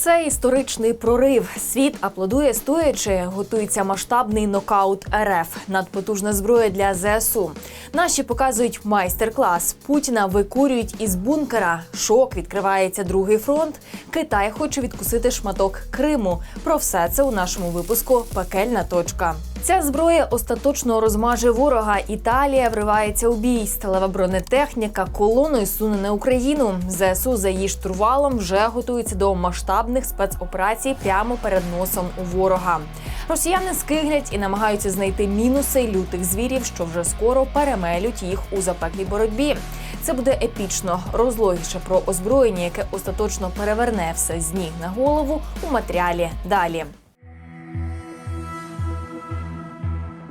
Це історичний прорив. Світ аплодує стоячи. Готується масштабний нокаут РФ. Надпотужна зброя для ЗСУ. Наші показують майстер-клас. Путіна викурюють із бункера. Шок відкривається другий фронт. Китай хоче відкусити шматок Криму. Про все це у нашому випуску Пекельна точка. Ця зброя остаточно розмаже ворога. Італія вривається у бій. Сталева бронетехніка колоною суне на Україну. ЗСУ за її штурвалом вже готуються до масштабних спецоперацій прямо перед носом у ворога. Росіяни скиглять і намагаються знайти мінуси лютих звірів, що вже скоро перемелють їх у запеклій боротьбі. Це буде епічно. Розлогіше про озброєння, яке остаточно переверне все з ніг на голову у матеріалі далі.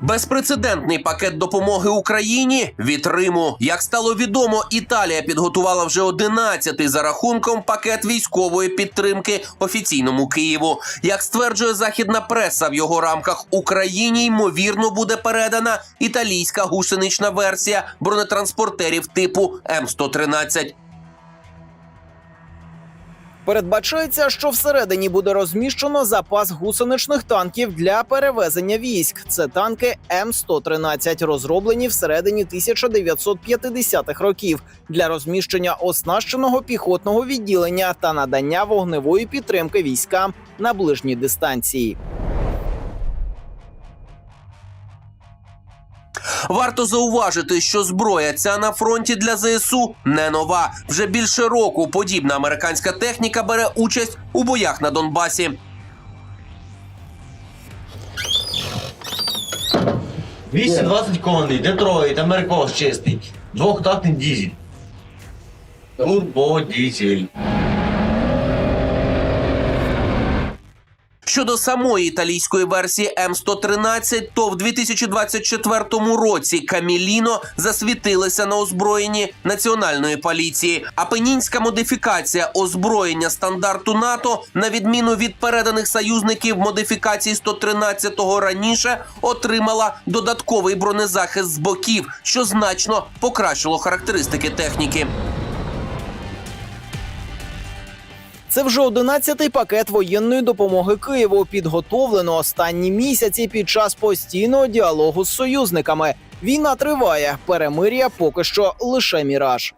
Безпрецедентний пакет допомоги Україні від Риму. Як стало відомо, Італія підготувала вже 11-й за рахунком пакет військової підтримки офіційному Києву. Як стверджує західна преса, в його рамках Україні ймовірно буде передана італійська гусенична версія бронетранспортерів типу М113. Передбачається, що всередині буде розміщено запас гусеничних танків для перевезення військ. Це танки М113, розроблені всередині 1950-х років для розміщення оснащеного піхотного відділення та надання вогневої підтримки військам на ближній дистанції. Варто зауважити, що зброя ця на фронті для ЗСУ не нова. Вже більше року подібна американська техніка бере участь у боях на Донбасі. – 220 коней, Детройт, Америкос чистий, двохтактний дізель. Турбодізель. Щодо самої італійської версії М113, то в 2024 році Каміліно засвітилися на озброєнні національної поліції. А пенінська модифікація озброєння стандарту НАТО, на відміну від переданих союзників модифікації 113-го раніше, отримала додатковий бронезахист з боків, що значно покращило характеристики техніки. Це вже 11-й пакет воєнної допомоги Києву, підготовлено останні місяці під час постійного діалогу з союзниками. Війна триває, перемир'я поки що лише міраж.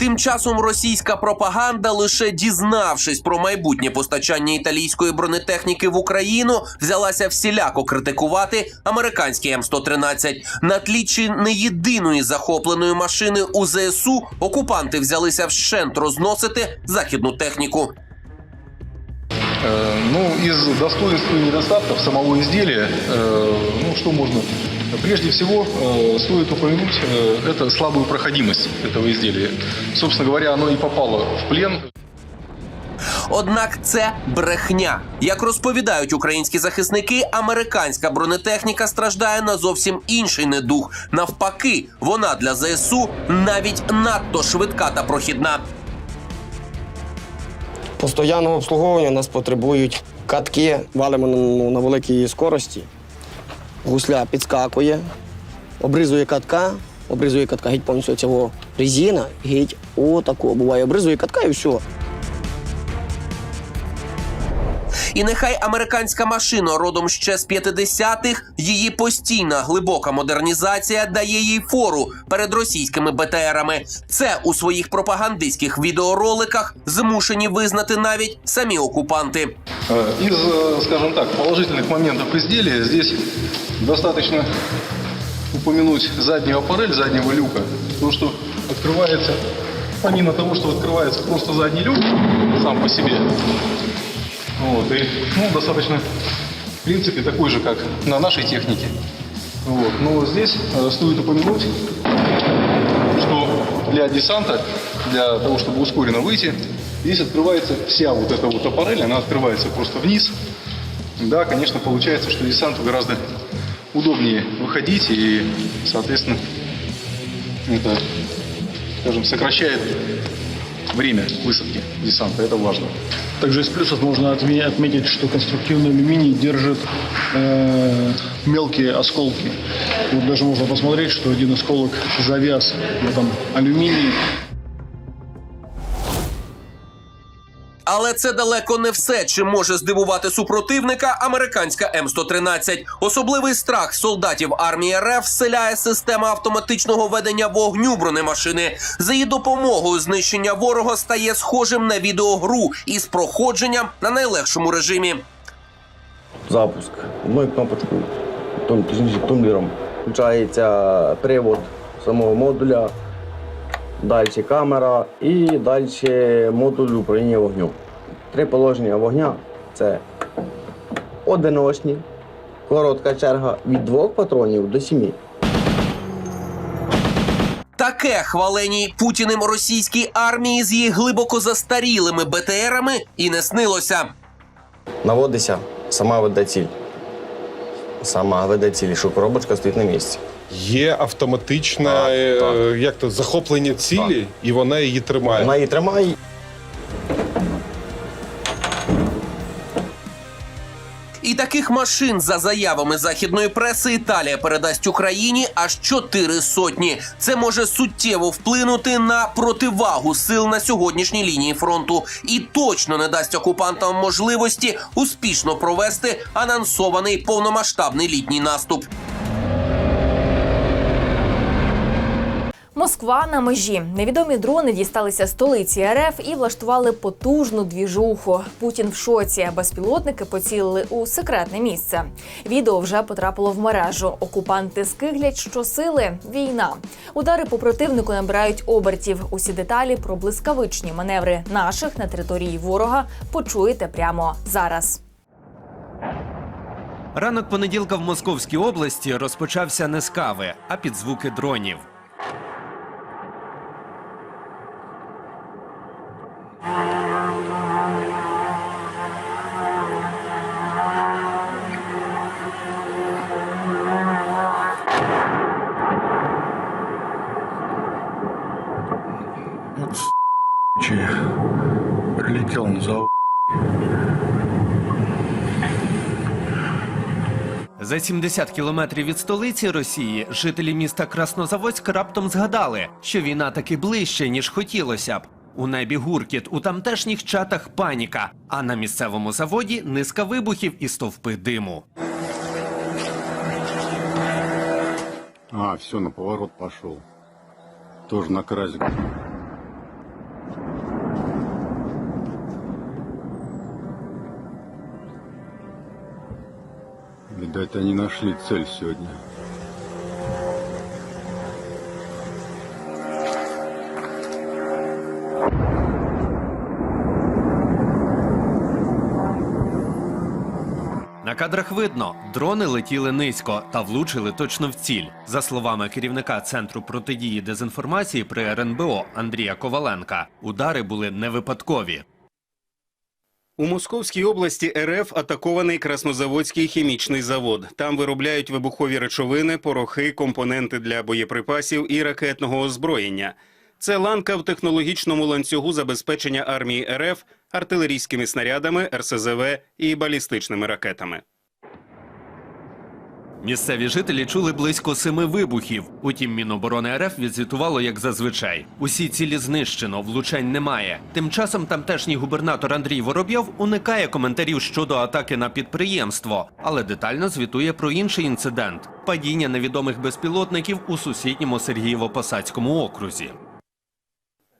Тим часом російська пропаганда, лише дізнавшись про майбутнє постачання італійської бронетехніки в Україну, взялася всіляко критикувати американський М113. На тлі чи не єдиної захопленої машини у ЗСУ окупанти взялися вщент розносити західну техніку. Э, Ну, из достоинств и недостатков самого изделия, э, ну, что можно? Прежде всего, э, стоит упомянуть, э, это слабую проходимость этого изделия. Собственно говоря, оно и попало в плен. Однак це брехня. Як розповідають українські захисники, американська бронетехніка страждає на зовсім інший недух. Навпаки, вона для ЗСУ навіть надто швидка та прохідна. Постоянного обслуговування нас потребують катки, валимо ну, на великій скорості. Гусля підскакує, обризує катка, обризує катка, геть повністю цього резина, геть отако. Буває, обризує катка і все. І нехай американська машина родом ще з 50-х, її постійна глибока модернізація дає їй фору перед російськими БТРами. Це у своїх пропагандистських відеороликах змушені визнати навіть самі окупанти. Э, Из, э, скажем так, положительных моментов изделия здесь достаточно упомянуть заднюю аппарель заднего люка. То, что открывается, помимо того, что открывается просто задний люк сам по себе, вот, и, ну, достаточно, в принципе, такой же, как на нашей технике. Вот. Но здесь э, стоит упомянуть, что для десанта, для того, чтобы ускоренно выйти, здесь открывается вся вот эта вот аппарель, она открывается просто вниз. Да, конечно, получается, что десанту гораздо удобнее выходить и, соответственно, это, скажем, сокращает время высадки десанта. Это важно. Также из плюсов можно отме- отметить, что конструктивный алюминий держит э, мелкие осколки. Вот даже можно посмотреть, что один осколок завяз в этом алюминии. Але це далеко не все, чим може здивувати супротивника американська М113. Особливий страх солдатів армії РФ вселяє система автоматичного ведення вогню бронемашини. За її допомогою знищення ворога стає схожим на відеогру із проходженням на найлегшому режимі. Запуск. Одною кнопочкою, тумблером. Включається привод самого модуля, далі камера і далі модуль управління вогню. Три положення вогня це одиночні, коротка черга від двох патронів до сімі. Таке хваленій путіним російській армії з її глибоко застарілими БТРами і не снилося. Наводиться, сама веде ціль. Сама веде ціль, що коробочка стоїть на місці. Є автоматичне Так, е, так. як то захоплення цілі, і вона її тримає. Вона її тримає. І таких машин, за заявами західної преси, Італія передасть Україні аж чотири сотні. Це може суттєво вплинути на противагу сил на сьогоднішній лінії фронту і точно не дасть окупантам можливості успішно провести анонсований повномасштабний літній наступ. Москва на межі. Невідомі дрони дісталися столиці РФ і влаштували потужну двіжуху. Путін в шоці. Безпілотники поцілили у секретне місце. Відео вже потрапило в мережу. Окупанти скиглять щосили. Війна. Удари по противнику набирають обертів. Усі деталі про блискавичні маневри наших на території ворога почуєте прямо зараз. Ранок понеділка в Московській області розпочався не з кави, а під звуки дронів. Прилетел на завод. За 70 кілометрів від столиці Росії жителі міста Краснозаводськ раптом згадали, що війна таки ближче, ніж хотілося б. У небі гуркіт, у тамтешніх чатах паніка, а на місцевому заводі низка вибухів і стовпи диму. А, все, на поворот пошел. Тоже на красик. Видать, они нашли цель сегодня. На кадрах видно, дрони летіли низько та влучили точно в ціль. За словами керівника центру протидії дезінформації при РНБО Андрія Коваленка, удари були не випадкові. У Московській області РФ атакований Краснозаводський хімічний завод. Там виробляють вибухові речовини, порохи, компоненти для боєприпасів і ракетного озброєння. Це ланка в технологічному ланцюгу забезпечення армії РФ артилерійськими снарядами, РСЗВ і балістичними ракетами. Місцеві жителі чули близько семи вибухів. Утім, Міноборони РФ відзвітувало як зазвичай. Усі цілі знищено, влучань немає. Тим часом тамтешній губернатор Андрій Воробйов уникає коментарів щодо атаки на підприємство, але детально звітує про інший інцидент падіння невідомих безпілотників у сусідньому Сергієво-Посадському окрузі.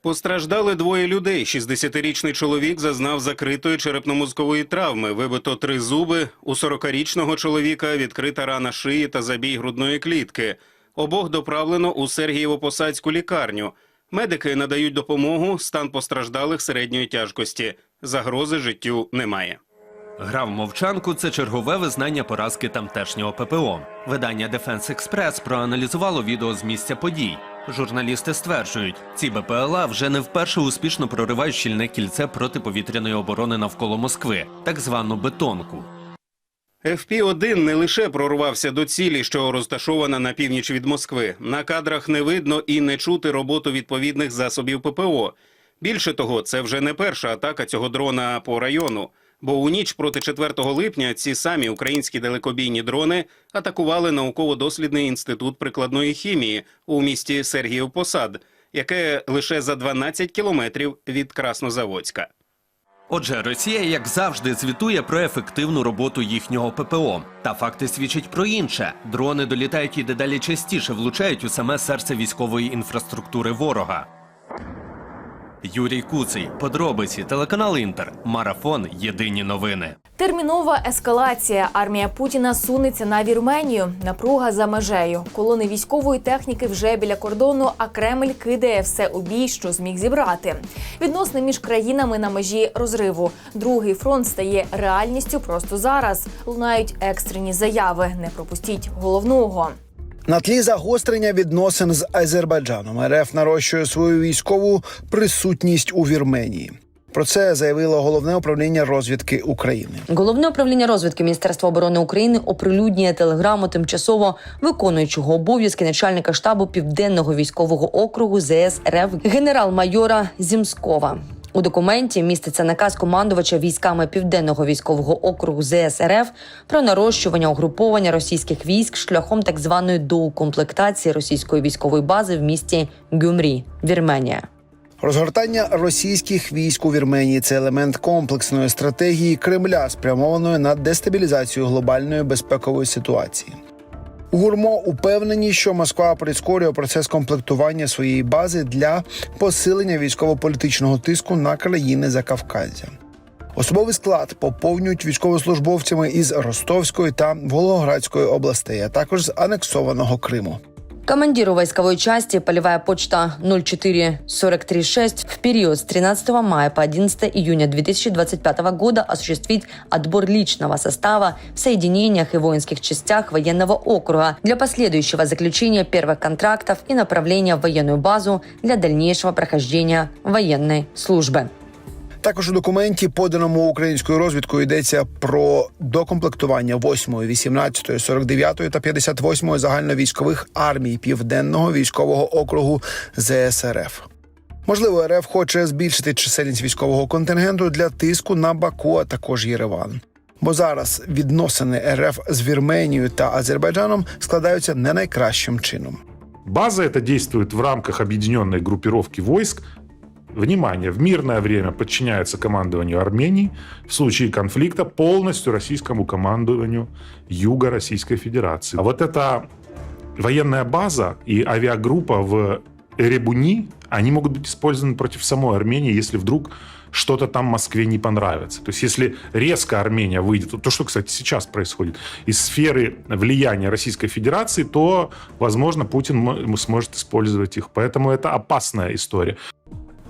Постраждали двоє людей. 60-річний чоловік зазнав закритої черепно-мозкової травми, вибито три зуби. У 40-річного чоловіка відкрита рана шиї та забій грудної клітки. Обох доправлено у Сергієво-Посадську лікарню. Медики надають допомогу, стан постраждалих середньої тяжкості. Загрози життю немає. Гра в мовчанку це чергове визнання поразки тамтешнього ППО. Видання Defense Express проаналізувало відео з місця подій. Журналісти стверджують, ці БПЛА вже не вперше успішно проривають щільне кільце протиповітряної оборони навколо Москви, так звану бетонку. FP-1 не лише прорвався до цілі, що розташована на північ від Москви. На кадрах не видно і не чути роботу відповідних засобів ППО. Більше того, це вже не перша атака цього дрона по району. Бо у ніч проти 4 липня ці самі українські далекобійні дрони атакували науково-дослідний інститут прикладної хімії у місті Сергіїв Посад, яке лише за 12 кілометрів від Краснозаводська. Отже, Росія, як завжди, звітує про ефективну роботу їхнього ППО. Та факти свідчать про інше: дрони долітають і дедалі частіше влучають у саме серце військової інфраструктури ворога. Юрій Куций, подробиці, телеканал Інтер, марафон. Єдині новини. Термінова ескалація. Армія Путіна сунеться на Вірменію. Напруга за межею. Колони військової техніки вже біля кордону, а Кремль кидає все у бій, що зміг зібрати. Відносини між країнами на межі розриву. Другий фронт стає реальністю просто зараз. Лунають екстрені заяви. Не пропустіть головного. На тлі загострення відносин з Азербайджаном РФ нарощує свою військову присутність у Вірменії. Про це заявило головне управління розвідки України. Головне управління розвідки Міністерства оборони України оприлюднює телеграму тимчасово виконуючого обов'язки начальника штабу південного військового округу ЗС РФ генерал-майора Зімскова. У документі міститься наказ командувача військами південного військового округу ЗС РФ про нарощування угруповання російських військ шляхом так званої доукомплектації російської військової бази в місті Гюмрі, Вірменія. Розгортання російських військ у Вірменії це елемент комплексної стратегії Кремля, спрямованої на дестабілізацію глобальної безпекової ситуації. Гурмо упевнені, що Москва прискорює процес комплектування своєї бази для посилення військово-політичного тиску на країни Закавказя. Особовий склад поповнюють військовослужбовцями із Ростовської та Волгоградської областей, а також з анексованого Криму. Командиру войсковой части полевая почта 04436 в период с 13 мая по 11 июня 2025 года осуществить отбор личного состава в соединениях и воинских частях военного округа для последующего заключения первых контрактов и направления в военную базу для дальнейшего прохождения военной службы. Також у документі, поданому українською розвідкою, йдеться про докомплектування 8, 18, 49 та 58 загальновійськових армій Південного військового округу ЗСРФ. Можливо, РФ хоче збільшити чисельність військового контингенту для тиску на Баку, а також Єреван. Бо зараз відносини РФ з Вірменією та Азербайджаном складаються не найкращим чином. База эта действует в рамках объединенной группировки войск. Внимание, в мирное время подчиняется командованию Армении, в случае конфликта полностью российскому командованию Юга Российской Федерации. А вот эта военная база и авиагруппа в Эребуни, они могут быть использованы против самой Армении, если вдруг что-то там Москве не понравится. То есть если резко Армения выйдет, то что, кстати, сейчас происходит, из сферы влияния Российской Федерации, то, возможно, Путин мо- сможет использовать их. Поэтому это опасная история.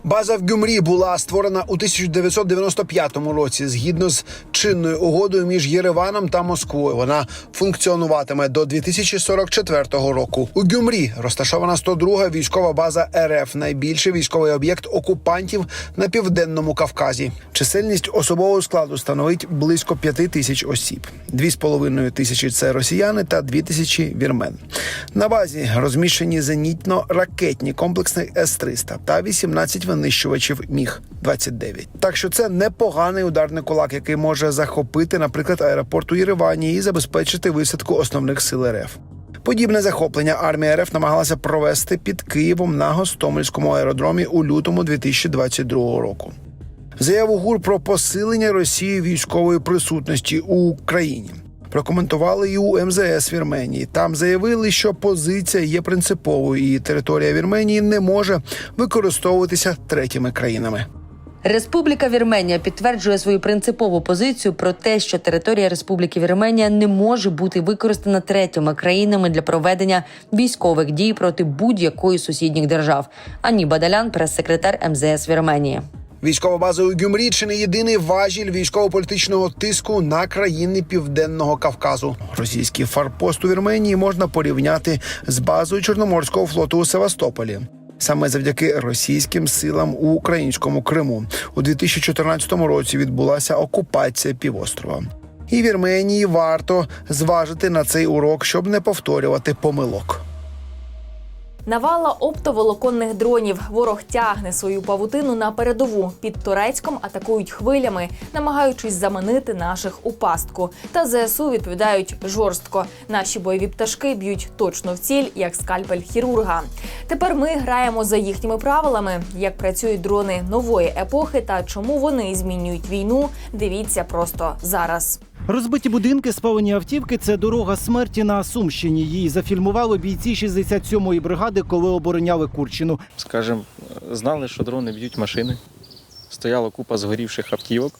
База в Гюмрі була створена у 1995 році згідно з чинною угодою між Єреваном та Москвою. Вона функціонуватиме до 2044 року. У Гюмрі розташована 102-га військова база РФ, найбільший військовий об'єкт окупантів на південному Кавказі. Чисельність особового складу становить близько 5 тисяч осіб. 2,5 тисячі це росіяни та 2 тисячі вірмен. На базі розміщені зенітно-ракетні комплекси С-300 та 18 винищувачів Міг 29 Так що це непоганий ударний кулак, який може захопити, наприклад, аеропорт у Єревані і забезпечити висадку основних сил РФ. Подібне захоплення армія РФ намагалася провести під Києвом на Гостомельському аеродромі у лютому 2022 року. Заяву ГУР про посилення Росії військової присутності у Україні прокоментували і у МЗС Вірменії. Там заявили, що позиція є принциповою, і територія Вірменії не може використовуватися третіми країнами. Республіка Вірменія підтверджує свою принципову позицію про те, що територія Республіки Вірменія не може бути використана третіми країнами для проведення військових дій проти будь-якої сусідніх держав. Ані Бадалян, прес-секретар МЗС Вірменії. Військова база у Гюмрі єдиний важіль військово-політичного тиску на країни Південного Кавказу. Російський форпост у Вірменії можна порівняти з базою Чорноморського флоту у Севастополі. Саме завдяки російським силам у українському Криму у 2014 році відбулася окупація півострова. І Вірменії варто зважити на цей урок, щоб не повторювати помилок. Навала оптоволоконних дронів. Ворог тягне свою павутину на передову. Під Турецьком атакують хвилями, намагаючись заманити наших у пастку. Та ЗСУ відповідають жорстко. Наші бойові пташки б'ють точно в ціль, як скальпель хірурга. Тепер ми граємо за їхніми правилами. Як працюють дрони нової епохи та чому вони змінюють війну. Дивіться просто зараз. Розбиті будинки, спалені автівки це дорога смерті на Сумщині. Її зафільмували бійці 67-ї бригади, коли обороняли Курщину. Скажем, знали, що дрони б'ють машини. Стояла купа згорівших автівок,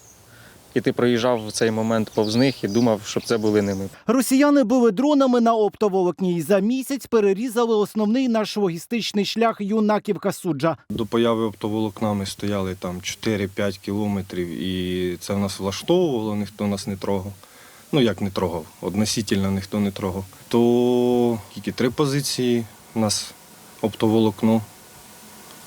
і ти проїжджав в цей момент повз них і думав, щоб це були не ми. Росіяни били дронами на оптоволокні і за місяць перерізали основний наш логістичний шлях юнаківка суджа. До появи оптоволокна ми стояли там 4-5 кілометрів, і це нас влаштовувало, ніхто нас не трогав. Ну як не трогав, односительно ніхто не трогав. То тільки три позиції нас оптоволокно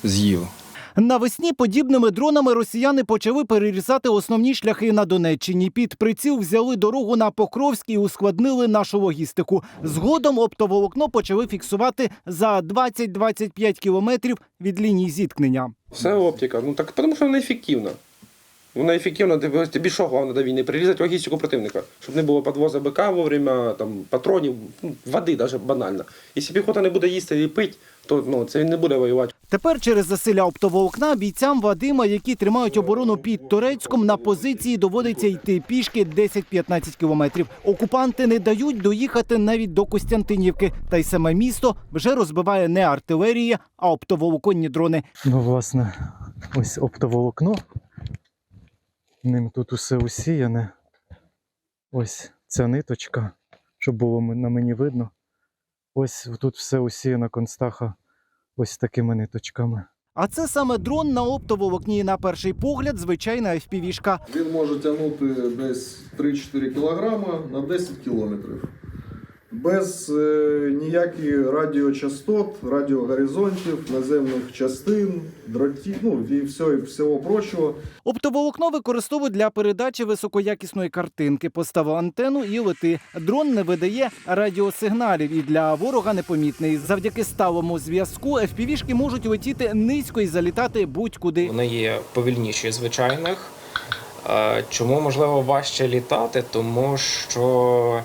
з'їло. Навесні подібними дронами росіяни почали перерізати основні шляхи на Донеччині. Під приціл взяли дорогу на Покровськ і ускладнили нашу логістику. Згодом оптоволокно почали фіксувати за 20-25 кілометрів від лінії зіткнення. Все оптика. Ну так тому що вона ефективна. Вона ефективна, тобі, що головне до війни? Прирізати логістику противника, щоб не було підвозу БК вовремя, там, патронів, ну, води навіть банально. Якщо піхота не буде їсти і пити, то ну, це він не буде воювати. Тепер через засилля оптоволокна бійцям Вадима, які тримають оборону під Турецьком, на позиції доводиться йти пішки 10-15 кілометрів. Окупанти не дають доїхати навіть до Костянтинівки, та й саме місто вже розбиває не артилерія, а оптоволоконні дрони. Ну, власне, ось оптоволокно. Ним тут усе усіяне. Ось ця ниточка, щоб було на мені видно. Ось тут все усіяно констаха ось такими ниточками. А це саме дрон на оптоволокні. На перший погляд, звичайна FPV-шка. Він може тягнути десь 3-4 кілограма на 10 кілометрів. Без е, ніяких радіочастот, радіогоризонтів, наземних частин, дротів, ну і всього, всього прочого. Оптоволокно використовують для передачі високоякісної картинки. Поставив антенну і лети. Дрон не видає радіосигналів і для ворога непомітний. Завдяки сталому зв'язку FPV-шки можуть летіти низько і залітати будь-куди. Вони є повільніші звичайних. Е, Чому можливо важче літати? Тому що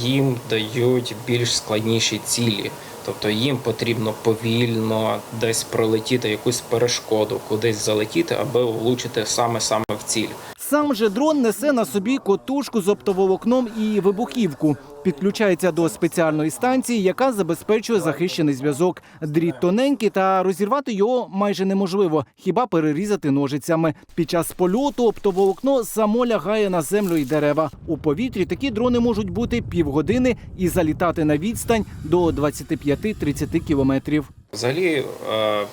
їм дають більш складніші цілі. Тобто їм потрібно повільно десь пролетіти якусь перешкоду, кудись залетіти, аби влучити саме саме в ціль. Сам же дрон несе на собі котушку з оптоволокном і вибухівку. Підключається до спеціальної станції, яка забезпечує захищений зв'язок. Дріт тоненький, та розірвати його майже неможливо, хіба перерізати ножицями. Під час польоту оптоволокно само лягає на землю і дерева. У повітрі такі дрони можуть бути півгодини і залітати на відстань до 25-30 кілометрів. Взагалі е,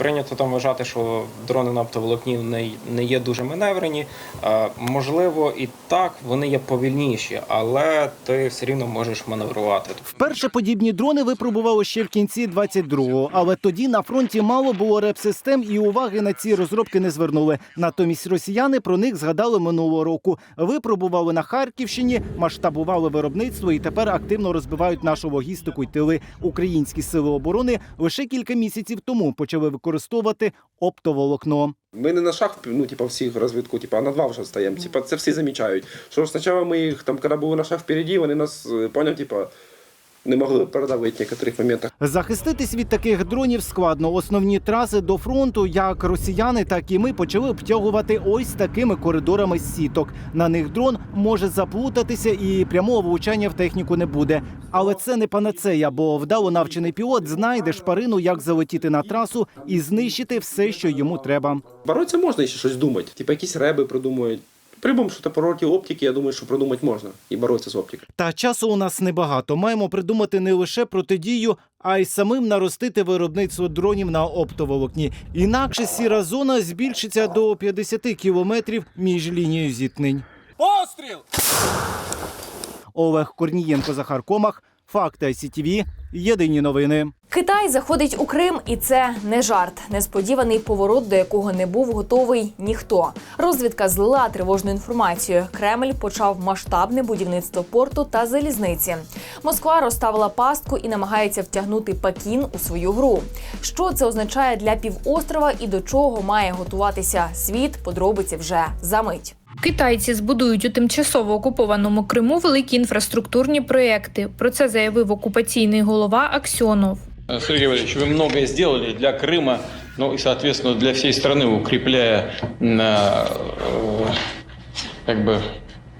прийнято там вважати, що дрони на оптоволокні не, не є дуже маневрені. Е, можливо, і так вони є повільніші, але ти все рівно можеш маневрувати. Вперше подібні дрони випробували ще в кінці 22-го, але тоді на фронті мало було реп-систем і уваги на ці розробки не звернули. Натомість росіяни про них згадали минулого року. Випробували на Харківщині, масштабували виробництво і тепер активно розбивають нашу логістику й тили. Українські сили оборони лише кілька місяців тому почали використовувати оптоволокно. Ми не на шаг, ну, типу, всіх розвитку, типа, а на два вже стаємо. Типу, це всі замічають. Що спочатку ми їх там, коли були на шаг впереді, вони нас поняли, поняв, типа, не могли передавити в деяких моментах. Захиститись від таких дронів складно. Основні траси до фронту, як росіяни, так і ми почали обтягувати ось такими коридорами сіток. На них дрон може заплутатися і прямого влучання в техніку не буде. Але це не панацея, бо вдало навчений пілот знайде шпарину, як залетіти на трасу і знищити все, що йому треба. Боротися можна ще щось думати. Типа якісь реби придумують. Прибом, що пороті оптики, я думаю, що придумати можна і боротися з оптикою. Та часу у нас небагато. Маємо придумати не лише протидію, а й самим наростити виробництво дронів на оптоволокні. Інакше сіра зона збільшиться до 50 кілометрів між лінією зіткнень. Постріл! Олег Корнієнко, Захар Комах. Факти ICTV. Єдині новини. Китай заходить у Крим, і це не жарт. Несподіваний поворот, до якого не був готовий ніхто. Розвідка злила тривожну інформацію. Кремль почав масштабне будівництво порту та залізниці. Москва розставила пастку і намагається втягнути Пекін у свою гру. Що це означає для півострова і до чого має готуватися світ? Подробиці вже за мить. Китайці збудують у тимчасово окупованому Криму великі інфраструктурні проекти. Про це заявив окупаційний голова Аксьонов. Сергей Валерьевич, вы многое сделали для Крыма, ну и, соответственно, для всей страны, укрепляя, э, как бы,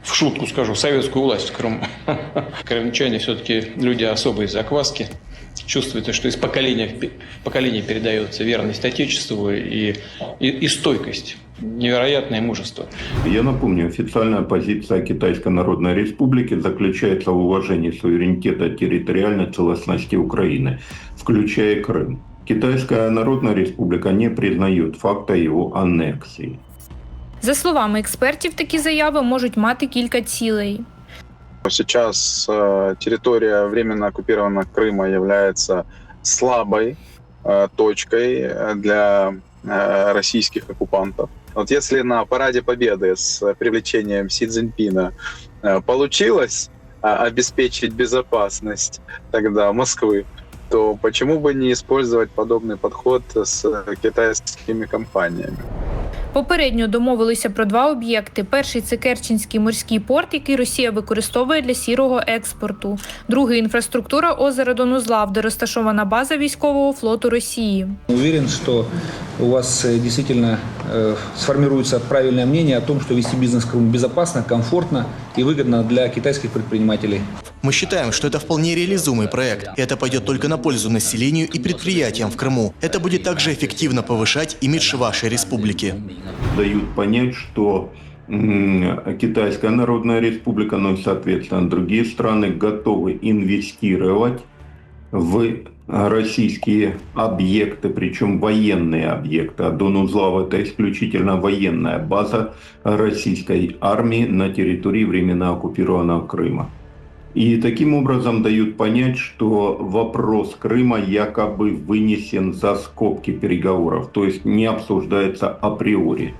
в шутку скажу, советскую власть в Крыму. Крымчане все-таки люди особой закваски. Чувствуется, что из поколения в поколение передается верность Отечеству и, и, и стойкость, невероятное мужество. Я напомню, официальная позиция Китайской Народной Республики заключается в уважении суверенитета территориальной целостности Украины, включая Крым. Китайская Народная Республика не признает факта его аннексии. За словами експертів, такі заяви можуть мати кілька цілей. Сейчас э, территория временно оккупированного Крыма является слабой э, точкой э, для э, российских оккупантов. Вот если на параде Победы с привлечением Си Цзиньпина э, получилось э, обеспечить безопасность тогда Москвы, то почему бы не использовать подобный подход с э, китайскими компаниями? Попередньо домовилися про два об'єкти: перший це Керченський морський порт, який Росія використовує для сірого експорту. Другий інфраструктура озера Донузлав, де розташована база військового флоту Росії. Уверен, что у вас э, действительно э, сформируется правильное мнение о том, что вести бизнес в Крыму безопасно, комфортно и выгодно для китайских предпринимателей. Мы считаем, что это вполне реализуемый проект, это пойдет только на пользу населению и предприятиям в Крыму. Это будет также эффективно повышать имидж вашей республики. Дают понять, что Китайская Народная Республика, ну и, соответственно, другие страны готовы инвестировать в российские объекты, причем военные объекты. А Донузлав – это исключительно военная база российской армии на территории временно оккупированного Крыма. И таким образом дают понять, что вопрос Крыма якобы вынесен за скобки переговоров, то есть не обсуждается априори.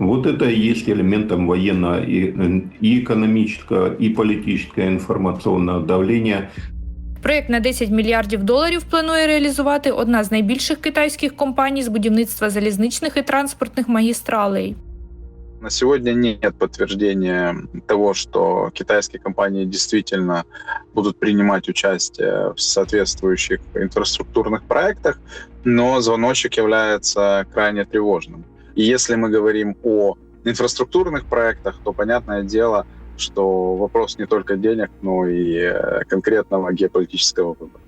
Вот это и есть элементом военного и, и экономического, и политического информационного давления Проєкт на 10 мільярдів доларів планує реалізувати одна з найбільших китайських компаній з будівництва залізничних і транспортних магістралей. На сегодня нет подтверждения того, что китайские компании действительно будут принимать участие в соответствующих инфраструктурных проектах, но звоночек является крайне тревожным. И если мы говорим о инфраструктурных проектах, то понятное дело, что вопрос не только денег, но и э, конкретного геополитического выбора.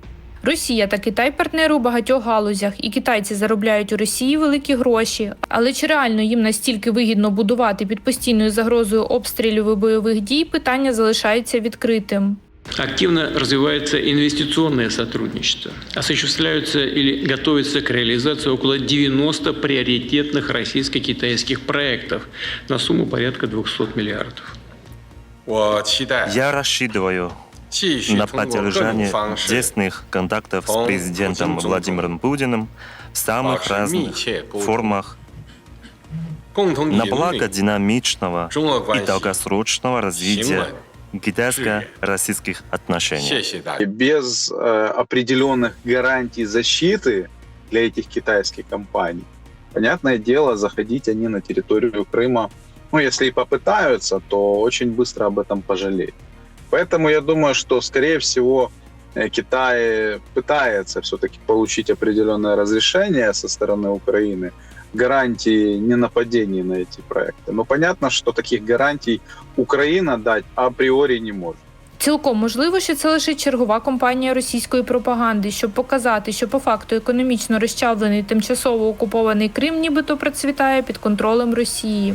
Росія та Китай партнери у багатьох галузях, і китайці заробляють у Росії великі гроші. Але чи реально їм настільки вигідно будувати під постійною загрозою обстрілів і бойових дій? Питання залишається відкритим. Активно развивается инвестиционное сотрудничество. Осуществляются или готовятся к реализации около 90 приоритетных российско-китайских проектов на сумму порядка 200 миллиардов. Я рассчитываю на поддержание тесных контактов с президентом Владимиром Путиным в самых разных формах. На благо динамичного и долгосрочного развития китайско-российских отношений. Без э, определенных гарантий защиты для этих китайских компаний, понятное дело, заходить они на территорию Крыма, ну, если и попытаются, то очень быстро об этом пожалеют. Поэтому я думаю, что, скорее всего, э, Китай пытается все-таки получить определенное разрешение со стороны Украины, гарантии ненападения на эти проекты. Но понятно, что таких гарантий Украина дать априори не может. Цілком можливо, що це лише чергова кампанія російської пропаганди, щоб показати, що по факту економічно розчавлений тимчасово окупований Крим, нібито процвітає під контролем Росії.